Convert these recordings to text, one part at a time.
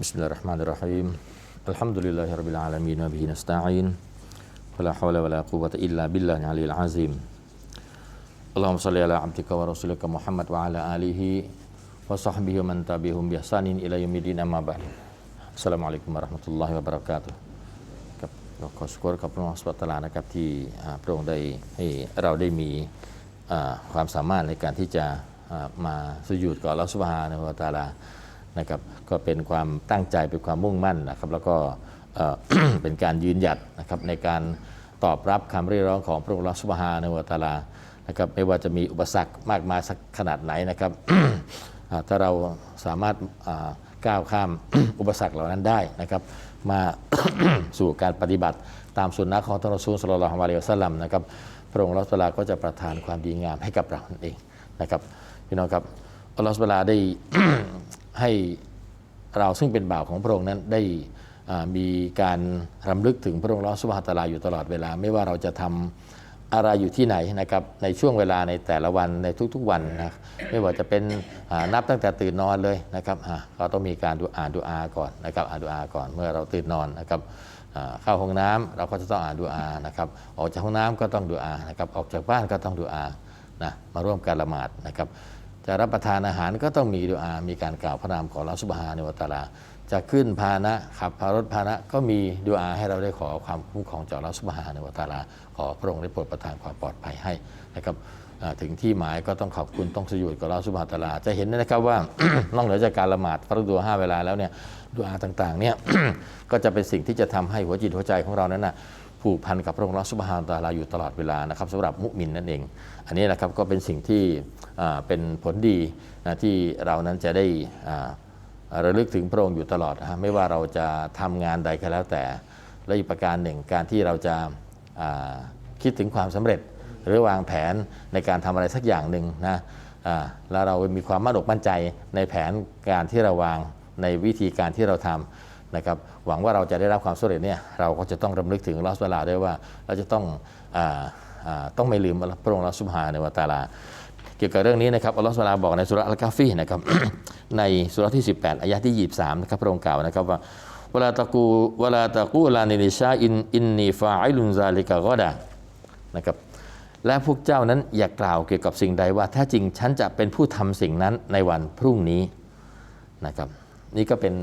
Bismillahirrahmanirrahim. Alhamdulillahirabbil alamin wa bihi nasta'in. Wala haula wala quwwata illa billahil aliyil azim. Allahumma shalli ala abdika wa rasulika Muhammad wa ala alihi wa sahbihi man tabi'hum bi ihsanin ila yaumil amma ba'd. Assalamualaikum warahmatullahi wabarakatuh. ครับเราขอชกรกับพระองค์สุบตานะครับที่พระองค์ได้ให้เราได้มีความสามารถในการที่จะมาสุญูดกับอัลลอฮฺสุบฮานะฮูวะตะอาลา นะครับก็เป็นความตั้งใจเป็นความมุ่งมั่นนะครับ แล้วก็เเป็นการยืนหยัดนะครับในการตอบรับคำเรียกร้องของพระองค์อัลลอฮฺสุบฮานวะตาลานะครับไม่ว่าจะมีอุปสรรคมากมายสักขนาดไหนนะครับถ้าเราสามารถก้าวข้ามอุปสรรคเหล่านั้นได้นะครับมาสู่การปฏิบัติตามสุนนะของท่านรอซูลสลลัลลอฮุอะลัยฮิวะซัลลัมนะครับพระองค์อัลลอฮฺสุบานะฮูวะตะอาลก็จะประทานความดีงามให้กับเราเองนะครับพี่น้องครับอัลลอฮฺสุบานะฮูวะตะอาลาได้ ให้เราซึ่งเป็นบ่าวของพระองค์นั้นได้มีการรำลึกถึงพระองค์อัลอสุบฮาตาลาอยู่ตลอดเวลา ไม่ว่าเราจะทำอะไรอยู่ที่ไหนนะครับในช่วงเวลาในแต่ละวันในทุกๆวันนะไม่ว่าจะเป็นนับตั้งแต่ตื่นนอนเลยนะครับอ่าก็ต้องมีการดูอ่านดูอาก่อนนะครับอ่านดูอาก่อนเมื่อเราตื่นนอนนะครับเข้าห้องน้ำเราก็จะต้องอ่านดูอานะครับออกจากห้องน้ำก็ต้องดูอานะครับออกจากบ้านก็ต้องดูอานะมาร่วมการละหมาดนะครับ จะรับประทานอาหารก็ต้องมีดูอา มีการกล่าวพระนามของอัลลอฮฺสุบฮานะฮูวะตาลา จะขึ้นพาหนะขับพารถพาหนะก็มีดูอาให้เราได้ขอความคุ้มครองจากอัลลอฮฺสุบฮานะฮูวะตาลา ขอพระองค์ได้โปรดประทานความปลอดภัยให้นะครับถึงที่หมายก็ต้องขอบคุณต้องสยุดกับอัลลอฮฺสุบฮานวะตะอาลา จะเห็นนะครับว่านอกเหนือจากการละหมาดฟารดูห้าเวลาแล้วเนี่ยดูอาต่างๆเนี่ยก็จะเป็นสิ่งที่จะทำให้หัวจิตหัวใจของเรานั้นนะ ผูกพันกับพระองค์อัลอสุบฮานตาลาอยู่ตลอดเวลานะครับสำหรับมุมินนั่นเอง อันนี้นะครับก็เป็นสิ่งที่เป็นผลดีนะที่เรานั้นจะได้ระลึกถึงพระองค์อยู่ตลอดนะไม่ว่าเราจะทำงานใดก็แล้วแต่ และอีกประการหนึ่งการที่เราจะาคิดถึงความสำเร็จ หรือวางแผนในการทำอะไรสักอย่างหนึ่งนะแล้วเรามีความมั่นอกมั่นใจในแผนการที่เราวางในวิธีการที่เราทำ นะครับหวังว่าเราจะได้รับความสำเร็จเนี่ยเราก็จะต้องรำลึกถึงลอสเวลาด้วยว่าเราจะต้องออต้องไม่ลืมพระองค์ลอสุบฮาในวตาลา เกี่ยวกับเรื่องนี้นะครับอัลลอฮฺสุบฮานะฮูวลาบอกในสุราอัลกาฟีนะครับในสุราที่ 18อายะที่ 23นะครับพระองค์กล่าวนะครับว่าเวลาตะกูเวลาตะกูลานิลิชาอินอินนีฟาอิลุนซาลิกะกอดานะครับและพวกเจ้านั้นอย่ากล่าวเกี่ยวกับสิ่งใดว่าแท้จริงฉันจะเป็นผู้ทำสิ่งนั้นในวันพรุ่งนี้นะครับนี่ก็เป็น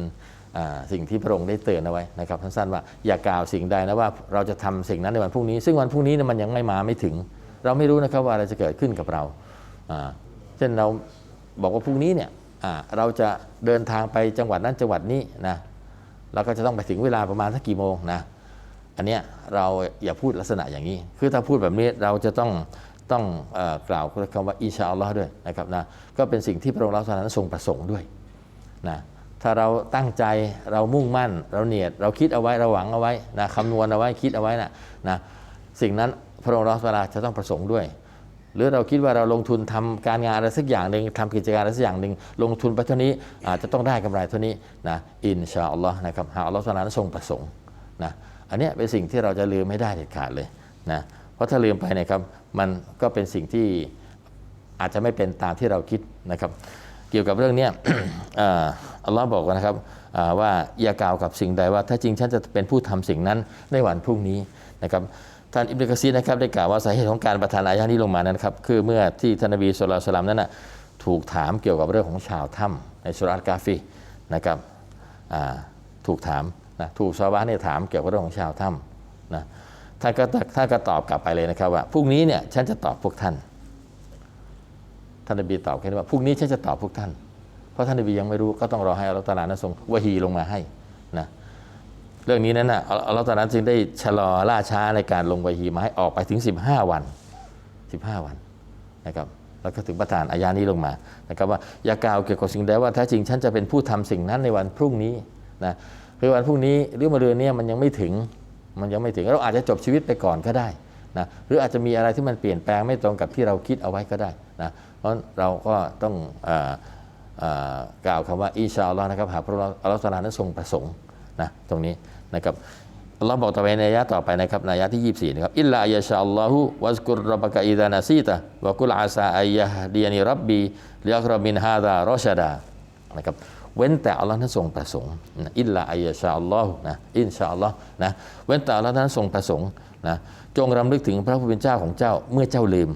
สิ่งที่พระองค์ได้เตือนเอาไว้นะครับสั้นๆว่าอย่ากล่าวสิ่งใดนะว่าเราจะทำสิ่งนั้นในวันพรุ่งนี้ ซึ่งวันพรุ่งนี้มันยังไม่มาไม่ถึง เราไม่รู้นะครับว่าอะไรจะเกิดขึ้นกับเราเช่นเราบอกว่าพรุ่งนี้เนี่ยเราจะเดินทางไปจังหวัดนั้นจังหวัดนี้นะเราก็จะต้องไปถึงเวลาประมาณสักกี่โมงนะอันเนี้ยเราอย่าพูดลักษณะอย่างนี้ คือถ้าพูดแบบนี้เราจะต้องต้องอกล่าวคำว่าอิชาอัลลอฮ์ด้วยนะครับนะก็เป็นสิ่งที่พระองค์เราสนั้นทรงประสงค์ด้วยนะ ถ้าเราตั้งใจเรามุ่งมั่น เราเนียด เราคิดเอาไว้เราหวังเอาไว้นะคำนวณเอาไว้คิดเอาไว้นะนะสิ่งนั้นพระองค์ราสนั้นจะต้องประสงค์ด้วย หรือเราคิดว่าเราลงทุนทำการงานอะไรสักอย่างหนึ่งทำกิจการอะไรสักอย่างหนึ่งลงทุนไปเท่านี้อาจจะต้องได้กำไรเท่านี้นะอินชาอัลลอฮ์นะครับหากอัลลอฮ์สุบฮานะฮูวะตะอาลาทรงประสงค์นะอันนี้เป็นสิ่งที่เราจะลืมไม่ได้เด็ดขาดเลยนะเพราะถ้าลืมไปนะครับมันก็เป็นสิ่งที่อาจจะไม่เป็นตามที่เราคิดนะครับ เกี่ยวกับเรื่องนี้อัลลอฮ์บอกนะครับว่าอย่ากล่าวกับสิ่งใดว่า ถ้าจริงฉันจะเป็นผู้ทำสิ่งนั้นในวันพรุ่งนี้นะครับท่านอิบนุกะซีนะครับได้กล่าวว่าสาเหตุของการประทานอายะนี้ลงมานั้นครับคือเมื่อที่ท่านนบีสุลต่านสลัมนั้นนะถูกถามเกี่ยวกับเรื่องของชาวถ้ำในสุราษฎร์กาฟีนะครับถูกถามนะถูกชาวบ้านเนี่ยถามเกี่ยวกับเรื่องของชาวถ้ำนะท่านก็ท่านก็ตอบกลับไปเลยนะครับว่าพรุ่งนี้เนี่ยฉันจะตอบพวกท่าน ท่านนบีตอบแค่นี้ว่าพรุ่งนี้ฉันจะตอบพวกท่าน เพราะท่านนบียังไม่รู้ก็ต้องรอให้อัลลอฮฺตาลานั้นส่งวะฮีลงมาให้นะเรื่องนี้นั้นนะอัลลอฮฺตอนนั้นจึงได้ชะลอล่าช้าในการลงวะฮีมาให้ออกไปถึง 15 วัน 15 วันนะครับแล้วก็ถึงประทานอายานี้ลงมานะครับว่าอย่ากล่าวเกี่ยวกับสิ่งใดว่าแท้จริงฉันจะเป็นผู้ทำสิ่งนั้นในวันพรุ่งนี้นะคือวันพรุ่งนี้หรือมะรืนเนี้มันยังไม่ถึงมันยังไม่ถึงเราอาจจะจบชีวิตไปก่อนก็ได้นะหรืออาจจะมีอะไรที่มันเปลี่ยนแปลงไม่ตรงกับที่เราคิดเอาไว้ก็ได้ นะเพราะเราก็ต้องกล่าวคำว่าอิชาอัลลอฮ์นะครับหากพระอัลลอฮฺตานั้นทรงประสงค์นะตรงนี้นะครับอัลลอฮ์บอกต่อไปในอายะต่อไปนะครับในอายะที่ 24นะครับอิลลายะชาอัลลอฮุวัสกุรรับบะกะอิดานาซีตะวะกุลอาซาอัยยะดียานีรับบีลิอักรบินฮาดารอชาดานะครับเว้นแต่อัลลอฮ์นั้นทรงประสงค์อิลลาอัยชาอัลลอฮ์นะอินชาอัลลอฮ์นะเว้นแต่อัลลอฮ์นั้นทรงประสงค์นะจงรำลึกถึงพระผู้เป็นเจ้าของเจ้าเมื่อเจ้าลืม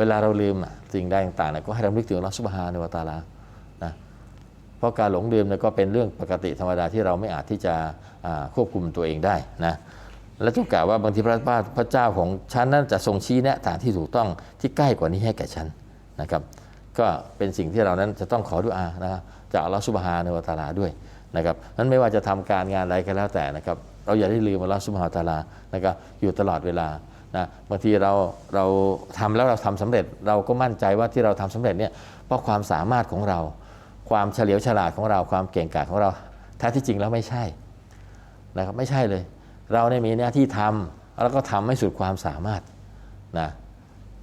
เวลาเราลืมอะสิ่งใดต่างๆนะก็ให้รำลึกถึงอัลลอฮ์ซุบฮานวตาลานะเพราะการหลงลืมนี่ยก็เป็นเรื่องปกติธรรมดาที่เราไม่อาจที่จะควบคุมตัวเองได้นะและจงกล่าวว่าบางทีพระพระพระเจ้าของฉันนั้นจะทรงชี้แนะทางที่ถูกต้องที่ใกล้กว่านี้ให้แก่ฉันนะครับก็เป็นสิ่งที่เรานั้นจะต้องขอดุอานะรับจากอัลลอฮฺซุบฮานวตาลาด้วยนะครับนั้นไม่ว่าจะทำการงานอะไรก็แล้วแต่นะครับเราอย่าได้ลืมอัลลอฮฺซุบฮานวตาลานะครับอยู่ตลอดเวลา นะบางทีเราเราทำแล้วเราทำสำเร็จ เราก็มั่นใจว่าที่เราทำสำเร็จเนี่ยเพราะความสามารถของเรา ความเฉลียวฉลาดของเราความเก่งกาจของเราแท้ที่จริงแล้วไม่ใช่นะครับไม่ใช่เลย เราเนี่ยมีหน้าที่ทำแล้วก็ทำให้สุดความสามารถนะ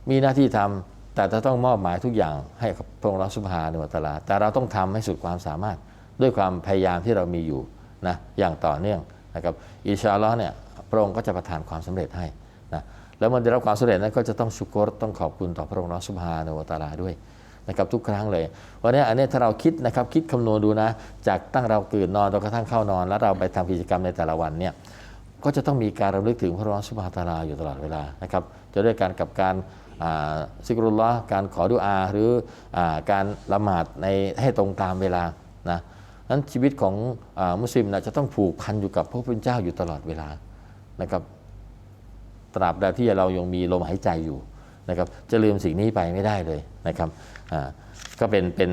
มีหน้าที่ทำแต่จะต้องมอบหมายทุกอย่างให้กับพระองค์รัสุภาในวัตลาแต่เราต้องทำให้สุดความสามารถด้วยความพยายามที่เรามีอยู่นะอย่างต่อเนื่องนะครับอิชาลอเนี่ยพระองค์ก็จะประทานความสำเร็จให้ นะแล้วเมันได้รับความสำเร็จนั้นก็จะต้องชุกรต้องขอบคุณต่อพระองค์รัสุภาในวตาลาด้วยนะครับทุกครั้งเลยวันนี้อันนี้ถ้าเราคิดนะครับคิดคำนวณดูนะ จากตั้งเราตื่นนอนจนกระทั่งเข้านอน แล้วเราไปทำกิจกรรมในแต่ละวันเนี่ยก็จะต้องมีการรำลึกถึงพระองค์สุบฮาตาลาอยู่ตลอดเวลานะครับจะด้วยการกับการซิกรุลลอฮ์การขอดุอาหรืออการละหมาดในให้ตรงตามเวลานะนั้นชีวิตของอมุสลิมนะจะต้องผูกพันอยู่กับพระผู้เป็นเจ้าอยู่ตลอดเวลานะครับ ตราบใดที่เรายังมีลมหายใจอยู่นะครับจะลืมสิ่งนี้ไปไม่ได้เลยนะครับก็เป็นเป็น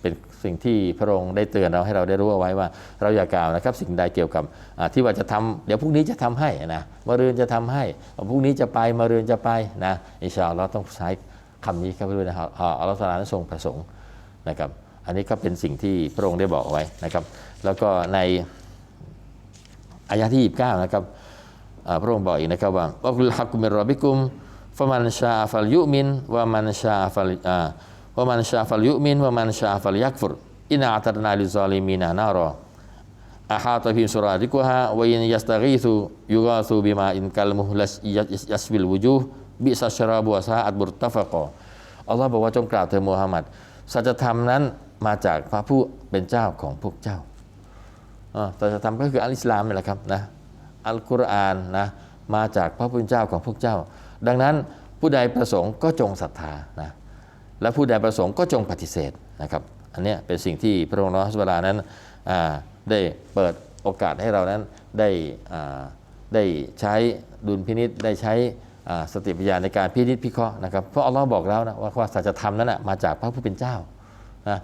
เป็นสิ่งที่พระองค์ได้เตือนเราให้เราได้รู้เอาไว้ว่า เราอย่ากล่าวนะครับ สิ่งใดเกี่ยวกับที่ว่าจะทำเดี๋ยวพรุ่งนี้จะทำให้นะมะรืนจะทำให้พรุ่งนี้จะไปมะรืนจะไปนะอิชาอัลลอฮ์ต้องใช้คำนี้ครับด้วยนะครับอัลลอฮฺตะอาลานทรงประสงค์นะครับ อันนี้ก็เป็นสิ่งที่พระองค์ได้บอกไว้นะครับ แล้วก็ในอายะที่ 29 นะครับ พระองค์บอกอีกนะครับว่าว่าคุลฮักุมิรรบิกุมฟะมันชาฟัลยุมินวะมันชาฟัลอ่าวะมันชาฟัลยุมินวะมันชาฟัลยักฟุรอินอัตนาลิซาลิมีนานารออาฮาตะฟิมสุราดิกุฮะวะอินยัสตะกีซุยุกาซุบิมาอินกัลมุฮลัสยัสบิลวุจูบิสัชราบุวซาอัตบุรตะฟะกออัลลอฮ์บอกว่าจงกล่าวเถิดมูฮัมหมัดสัจธรรมนั้นมาจากพระผู้เป็นเจ้าของพวกเจ้าอ่าแต่จะทำก็คืออัลอิสลามนี่แหละครับนะ อัลกุรอานนะมาจากพระผู้เป็นเจ้าของพวกเจ้า ดังนั้นผู้ใดประสงค์ก็จงศรัทธานะและผู้ใดประสงค์ก็จงปฏิเสธนะครับ อันเนี้ยเป็นสิ่งที่พระองค์อัลลอสบานะฮูวะตะอาลานั้นได้เปิดโอกาสให้เรานั้นได้ได้ใช้ดุลพินิษได้ใช้สติปัญญาในการพินิจพิเคราะห์นะครับเพราะอัลลอฮ์บอกแล้วนะว่าว่าสัจธรรมนั้นนะมาจากพระผู้เป็นเจ้านะ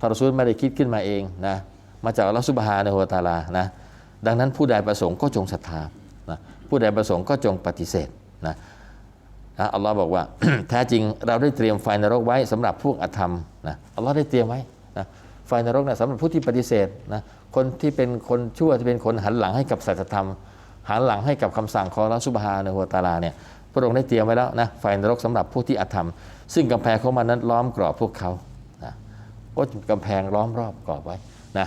ทารอซูลไม่ได้คิดขึ้นมาเองนะมาจากอัลลอฮฺซุบฮานะฮูวะตาลานะ ดังนั้นผู้ใดประสงค์ก็จงศรัทธานะผู้ใดประสงค์ก็จงปฏิเสธนะนะอัลลอฮ์บอกว่า แท้จริงเราได้เตรียมไฟนรกไว้สำหรับพวกอธรรมนะอัลลอฮ์ได้เตรียมไว้นะไฟนรกนะสำหรับผู้ที่ปฏิเสธนะคนที่เป็นคนชั่วที่เป็นคนหันหลังให้กับสัจธรรม หันหลังให้กับคำสั่งของอัลลอฮ์ซุบฮานะฮูวตาลาเนี่ยพระองค์ได้เตรียมไว้แล้วนะไฟนรกสำหรับผู้ที่อธรรม ซึ่งกำแพงของมันนั้นล้อมกรอบพวกเขานะก็กำแพงล้อมรอบกรอบไว้นะ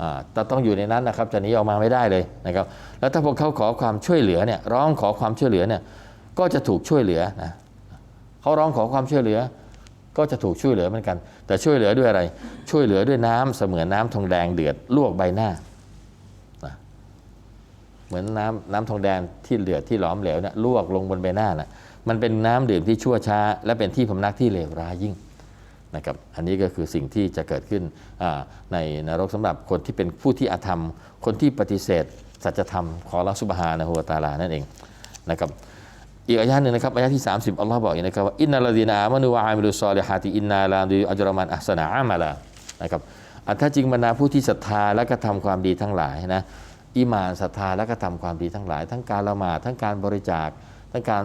อ่าแต่ต้องอยู่ในนั้นนะครับจะหนีออกมาไม่ได้เลยนะครับแล้วถ้าพวกเขาขอความช่วยเหลือเนี่ยร้องขอความช่วยเหลือเนี่ยก็จะถูกช่วยเหลือนะเขาร้องขอความช่วยเหลือ ก็จะถูกช่วยเหลือเหมือนกัน แต่ช่วยเหลือด้วยอะไร ช่วยเหลือด้วยน้ำเสมือนน้ำทองแดงเดือดลวกใบหน้าเหมือนน้ำน้ำทองแดงที่เดือดที่หลอมเหลวเนี่ยลวกลงบนใบหน้านะมันเป็นน้ำดื่มที่ชั่วช้า และเป็นที่พำนักที่เลวร้ายยิ่ง นะครับอันนี้ก็คือสิ่งที่จะเกิดขึ้นในนรกสำหรับคนที่เป็นผู้ที่อาธรรม คนที่ปฏิเสธ สัจธรรมของอัลลอฮฺซุบฮานะฮูวะตาลานั่นเองนะครับอีกอายะหนึ่งนะครับอายะที่ 30อัลลอฮ์บอกอย่างนะครับว่าอินนัลลดีนาอามานุวะอามิลุซอลิฮาติอินนาลาดีอัจรมันอัสนาอามาลานะครับอันถ้าจริงบรรดาผู้ที่ศรัทธาและกระทำความดีทั้งหลายนะอิมานศรัทธาและกระทำความดีทั้งหลาย ทั้งการละหมาดทั้งการบริจาคทั้งการ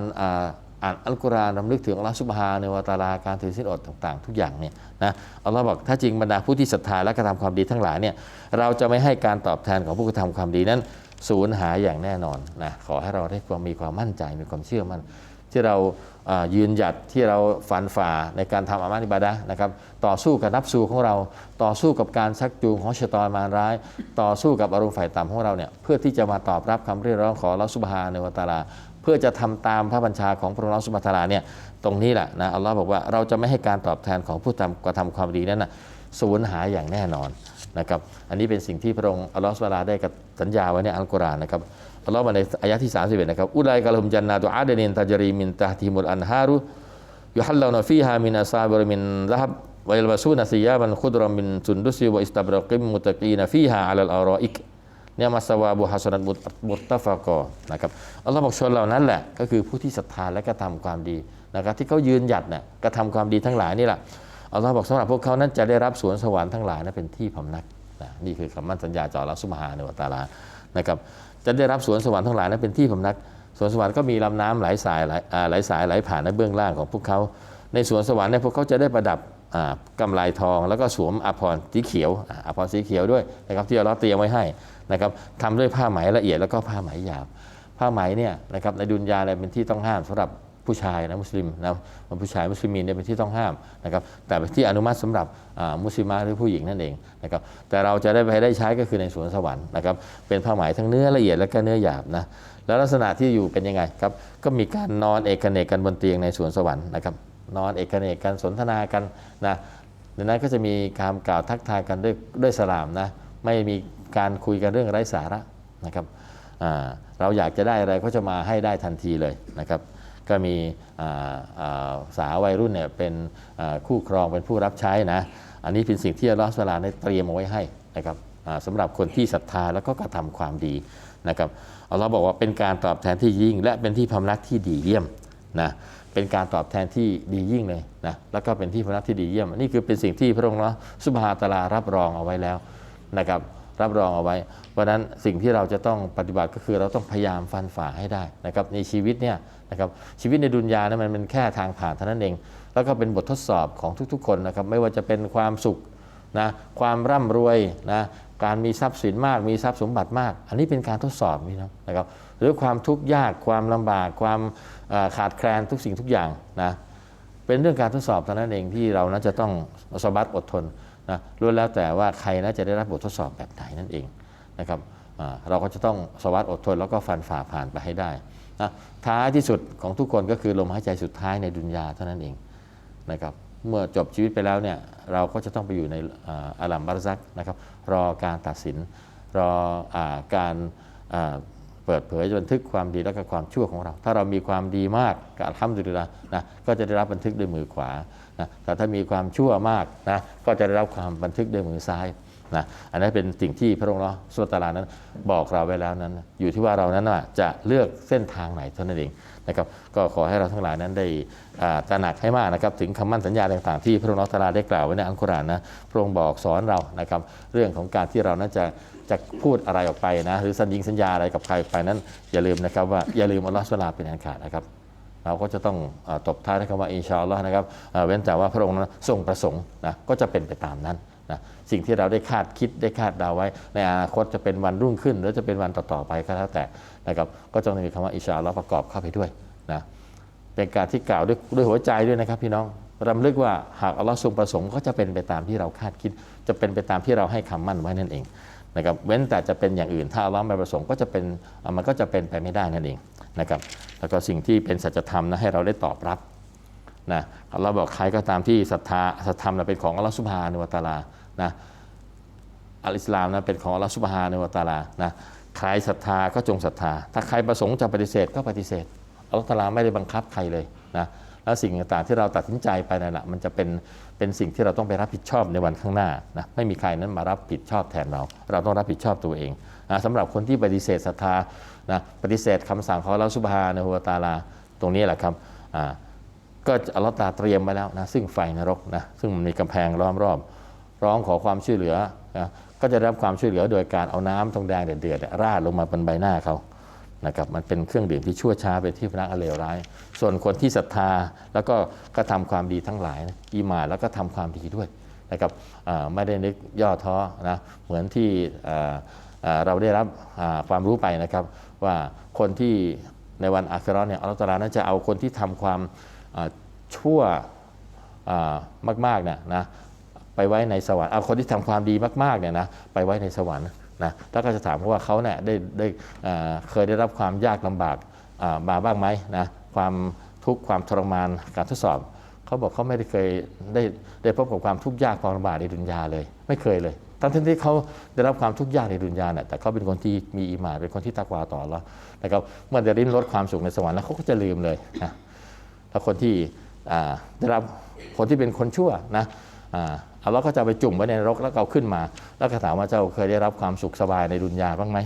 อ่านอัลกุรอานรำลึกถึงอัลลอฮฺซุบฮานะฮูวะตาลาการถือศีลอดต่างๆ ทุกอย่างเนี่ยนะอัลลอฮ์บอกถ้าจริงบรรดาผู้ที่ศรัทธาและกระทำความดีทั้งหลายเนี่ยเราจะไม่ให้การตอบแทนของผู้กระทำความดีนั้นสูญหายอย่างแน่นอนนะขอให้เราได้ความมีความมั่นใจมีความเชื่อมั่นที่เรายืนหยัดที่เราฝันฝ่าในการทำอามานิบาดะนะครับต่อสู้กับนับสูของเรา ต่อสู้กับการชักจูงของชะตอมารร้าย ต่อสู้กับอารมณ์ฝ่ายต่ำของเราเนี่ยเพื่อที่จะมาตอบรับคำเรียกร้องของเราสุบฮาในวะตาลา เพื่อจะทำตามพระบัญชาของพระองค์สุบัตาลาเนี่ยตรงนี้แหละนะอัลลอฮ์บอกว่าเราจะไม่ให้การตอบแทนของผู้ทำกระทำความดีนั้นนะสูญหายอย่างแน่นอนนะครับอันนี้เป็นสิ่งที่พระองค์อัลลอฮ์สุบัตาลาได้สัญญาไว้ในอัลกุรอานนะครับอัลลอฮ์มาในอายะที่ 31นะครับอุไลกะลุมจันนาตุอาเดนินตาจรีมินตาทิมุลอันฮารุยุฮัลลานฟีฮามินอาซาบรมินละฮับวลบาซูนัสียาบันคุดรมินซุนดุซิวอิสตับรกิมมุตกีนฟีฮาอัลลอรออิก เนี่ยมาสวาบุฮัสนัตมุตตฟากอนะครับอัลลอฮ์บอกชนเหล่านั้นแหละก็คือผู้ที่ศรัทธาและกระทำความดีนะครับที่เขายืนหยัดเนี่ยกระทำความดีทั้งหลายนี่แหละอัลลอฮ์บอกสำหรับพวกเขานั้นจะได้รับสวนสวรรค์ทั้งหลายนั้นเป็นที่พำนักนะนี่คือคำมั่นสัญญาจากอัลลอฮ์สุบฮานะฮูวะตาลานะครับจะได้รับสวนสวรรค์ทั้งหลายนั้นเป็นที่พำนักสวนสวรรค์ก็มีลำน้ำไหลสายไหลาไหลสายไหลผ่านในเบื้องล่างของพวกเขาในสวนสวรรค์เนี่ยพวกเขาจะได้ประดับ กำไลทองแล้วก็สวมอภรณ์สีเขียวอภรณ์สีเขียวด้วยนะครับที่เราเตรียมไว้ให้นะครับทำด้วยผ้าไหมละเอียดแล้วก็ผ้าไหมหยาบผ้าไหมเนี่ยนะครับในดุนยาเนี่ยเป็นที่ต้องห้ามสำหรับผู้ชายนะมุสลิมนะผู้ชายมุสลิมีเนี่ยเป็นที่ต้องห้ามนะครับแต่เป็นที่อนุมัติสำหรับมุสลิมาหรือผู้หญิงนั่นเองนะครับแต่เราจะได้ไปได้ใช้ก็คือในสวนสวรรค์นะครับเป็นผ้าไหมทั้งเนื้อละเอียดและก็เนื้อหยาบนะแล้วลักษณะที่อยู่เป็นยังไงครับก็มีการนอนเอกเนกกันบนเตียงในสวนสวรรค์นะครับ นอนเอกเนกกันสนทนากันนะในนั้นก็จะมีการกล่าวทักทายกันด้วยด้วยสลามนะไม่มีการคุยกันเรื่องไร้สาระนะครับเราอยากจะได้อะไรก็จะมาให้ได้ทันทีเลยนะครับก็มีสาววัยรุ่นเนี่ยเป็นคู่ครองเป็นผู้รับใช้นะอันนี้เป็นสิ่งที่อัลลอฮฺสุบฮานะฮูวลาได้เตรียมเอาไว้ให้นะครับสำหรับคนที่ศรัทธาแล้วก็กระทำความดีนะครับอัลลอฮ์บอกว่าเป็นการตอบแทนที่ยิ่ง และเป็นที่พำนักที่ดีเยี่ยมนะ เป็นการตอบแทนที่ดียิ่งเลยนะแล้วก็เป็นที่พนักที่ดีเยี่ยม นี่คือเป็นสิ่งที่พระองค์นาะสุบฮาตาลารับรองเอาไว้แล้วนะครับรับรองเอาไว้ เพราะฉะนั้นสิ่งที่เราจะต้องปฏิบัติก็คือเราต้องพยายามฟันฝ่าให้ได้นะครับในชีวิตเนี่ยนะครับชีวิตในดุนยานะมันเป็นแค่ทางผ่านเท่านั้นเอง แล้วก็เป็นบททดสอบของทุกๆ คนนะครับไม่ว่าจะเป็นความสุขนะความร่ำรวยนะการมีทรัพย์สินมาก มีทรัพย์สมบัติมาก อันนี้เป็นการทดสอบนี่นะนะครับ หรือความทุกข์ยากความลำบากความขาดแคลนทุกสิ่งทุกอย่างนะเป็นเรื่องการทดสอบเท่านั้นเองที่เรานั้นจะต้องสบัดอดทนนะล้วนแล้วแต่ว่าใครน่าจะได้รับบททดสอบแบบไหนนั่นเองนะครับเราก็จะต้องสวัสดอดทนแล้วก็ฟันฝ่าผ่านไปให้ได้นะท้ายที่สุดของทุกคนก็คือลมหายใจสุดท้ายในดุนยาเท่านั้นเองนะครับเมื่อจบชีวิตไปแล้วเนี่ยเราก็จะต้องไปอยู่ในอาลัมบารซักนะครับรอการตัดสินรออการ เปิดเผยบันทึกความดีและก็ความชั่วของเรา ถ้าเรามีความดีมากก็อัลฮัมดุลิละนะก็จะได้รับบันทึกด้วยมือขวานะแต่ถ้ามีความชั่วมากนะก็จะได้รับความบันทึกด้วยมือซ้ายนะอันนั้นเป็นสิ่งที่พระองค์สุตตารานั้นบอกเราไว้แล้วนั้น อยู่ที่ว่าเรานั้นจะเลือกเส้นทางไหนเท่านั้นเอง นะครับก็ขอให้เราทั้งหลายนั้นได้ตระหนักให้มากนะครับถึงคำมั่นสัญญาต่างๆที่พระองค์ตาลาได้กล่าวไว้ในอัลกุรอานนะพระองค์บอกสอนเรานะครับเรื่องของการที่เรานั้นจะจะพูดอะไรออกไปนะหรือสัญญิงสัญญาอะไรกับใครไปนั้น อย่าลืมนะครับว่าอย่าลืมอัลลอฮฺสุลาเป็นอันขาดนะครับเราก็จะต้องตบท้ายด้วยคำว่าอินชาอัลลอฮ์นะครับเว้นแต่ว่าพระองค์นั้นทรงประสงค์นะก็จะเป็นไปตามนั้น นะสิ่งที่เราได้คาดคิดได้คาดเดาไว้ ในอนาคตจะเป็นวันรุ่งขึ้น หรือจะเป็นวันต่อๆไปก็แล้วแต่นะครับก็จะมีคำว่าอิชาอัลลอฮ์ประกอบเข้าไปด้วยนะเป็นการที่กล่าวด้วยด้วยหัวใจด้วยนะครับพี่น้องรำลึกว่าหากอัลลอฮ์ทรงประสงค์ก็จะเป็นไปตามที่เราคาดคิด จะเป็นไปตามที่เราให้คำมั่นไว้นั่นเองนะครับเว้นแต่จะเป็นอย่างอื่น ถ้าอัลลอฮ์ไม่ประสงค์ก็จะเป็นมันก็จะเป็นไปไม่ได้นั่นเองนะครับแล้วก็สิ่งที่เป็นสัจธรรมนะให้เราได้ตอบรับ นะเราบอกใครก็ตามที่ศรัทธาศรัทธรรมเป็นของอัลลอฮฺสุบฮานุวะตาลานะอัลอิสลามนะเป็นของอัลลอฮฺสุบฮานุวะตาลานะใครศรัทธาก็จงศรัทธา ถ้าใครประสงค์จะปฏิเสธก็ปฏิเสธอัลลอฮฺตาลาไม่ได้บังคับใครเลยนะแล้วสิ่งต่างๆที่เราตัดสินใจไปนั่นแหละมันจะเป็นเป็นสิ่งที่เราต้องไปรับผิดชอบในวันข้างหน้านะไม่มีใครนั้นมารับผิดชอบแทนเรา เราต้องรับผิดชอบตัวเองนะสำหรับคนที่ปฏิเสธศรัทธานะปฏิเสธคำสั่งของอัลลอฮฺสุบฮานะฮูวะตาลา ตรงนี้แหละครับอ่า ก็อัลลอฮ์ตาเตรียมไว้แล้วนะซึ่งไฟนรกนะซึ่งมันมีกำแพงล้อมรอบ ร้องขอความช่วยเหลือนะก็จะรับความช่วยเหลือโดยการเอาน้ำทองแดงเดือดๆราดลงมาบนใบหน้าเขานะครับมันเป็นเครื่องดื่มที่ชั่วช้าเป็นที่พนักอเลวร้าย ส่วนคนที่ศรัทธาแล้วก็กระทำความดีทั้งหลายนะอีมาแล้วก็ทำความดีด้วยนะครับไม่ได้นึกย่อท้อนะเหมือนที่เราได้รับความรู้ไปนะครับ ว่าคนที่ในวันอาคราเนี่ยอัลลอฮฺตะอาลานั้นจะเอาคนที่ทำความ ชั่วมากๆเนี่ยนะไปไว้ในสวรรค์เอาคนที่ทำความดีมากๆเนี่ยนะไปไว้ในสวรรค์นะแล้วก็จะถามเขาว่าเขาเนี่ยได้ได้เคยได้รับความยากลำบากมาบ้างไหมนะความทุกข์ความทรมานการทดสอบเขาบอกเขาไม่ได้เคยได้ได้พบกับความทุกข์ยากความลำบากในดุนยาเลย ไม่เคยเลยทั้งที่เขาได้รับความทุกข์ยากในดุนยาเนี่ยแต่เขาเป็นคนที่มีอีหมานเป็นคนที่ตักวาต่อแล้วนะครับเมื่อได้ริมรสความสุขในสวรรค์แล้วเขาก็จะลืมเลยนะ ถ้าคนที่ได้รับคนที่เป็นคนชั่วนะอ่าเอาแล้วก็จะไปจุ่มไว้ในนรกแล้วก็เอาขึ้นมา แล้วก็ถามว่าเจ้าเคยได้รับความสุขสบายในดุนยาบ้างไหม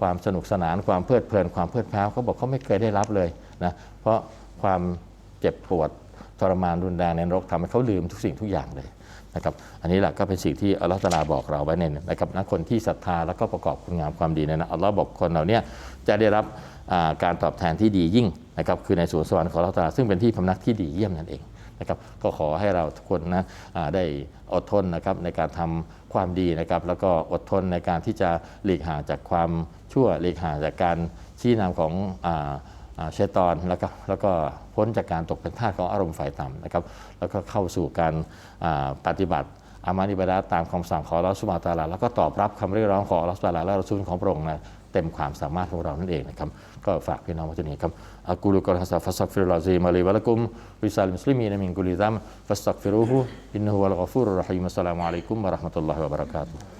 ความสนุกสนานความเพลิดเพลินความเพลิดเพลินเขาบอกเขาไม่เคยได้รับเลยนะเพราะความเจ็บปวดทรมานรุนแรงในนรกทำให้เขาลืมทุกสิ่งทุกอย่างเลยนะครับอันนี้แหละก็เป็นสิ่งที่อัลลอฮฺตาลาบอกเราไว้ในนะครับนะคนที่ศรัทธาแล้วก็ประกอบคุณงามความดีเนยนะอัลลอฮ์บอกคนเหล่าเนี้จะได้รับการตอบแทนที่ดียิ่ง นะครับคือในสวนสวรรค์ของอัลลอฮฺตาซึ่งเป็นที่พำนักที่ดีเยี่ยมนั่นเองนะครับก็ขอให้เราทุกคนนะได้อดทนนะครับในการทำความดีนะครับแล้วก็อดทนในการที่จะหลีกห่างจากความชั่วหลีกห่างจากการชี้นำของอ่าอ่าชัยตอนแล้วก็แล้วก็พ้นจากการตกเป็นทาสของอารมณ์ฝ่ายต่ำนะครับแล้วก็เข้าสู่การปฏิบัติอามานิบาดาตามคำสั่งของอัลลอฮฺสุบฮาตาลาแล้วก็ตอบรับคำเรียกร้องของอัลลอฮฺสุบฮาตาลาและรอซูลของพระองค์นะ เต็มความสามารถของเรานั่นเองนะครับก็ฝากพี่น้องไว้ที่นี่ครับอักูลุกอลฮัสซาฟัสซักฟิรุลลอฮซีมาลีวะลักุมวิซาลิมุสลิมีนมินกุลิซัมฟัสซักฟิรุฮูอินนุฮุวัลกอฟูรุรรฮีมัสสลามุอะลัยกุมวะเราะห์มะตุลลอฮิวะบะเราะกาตุฮ์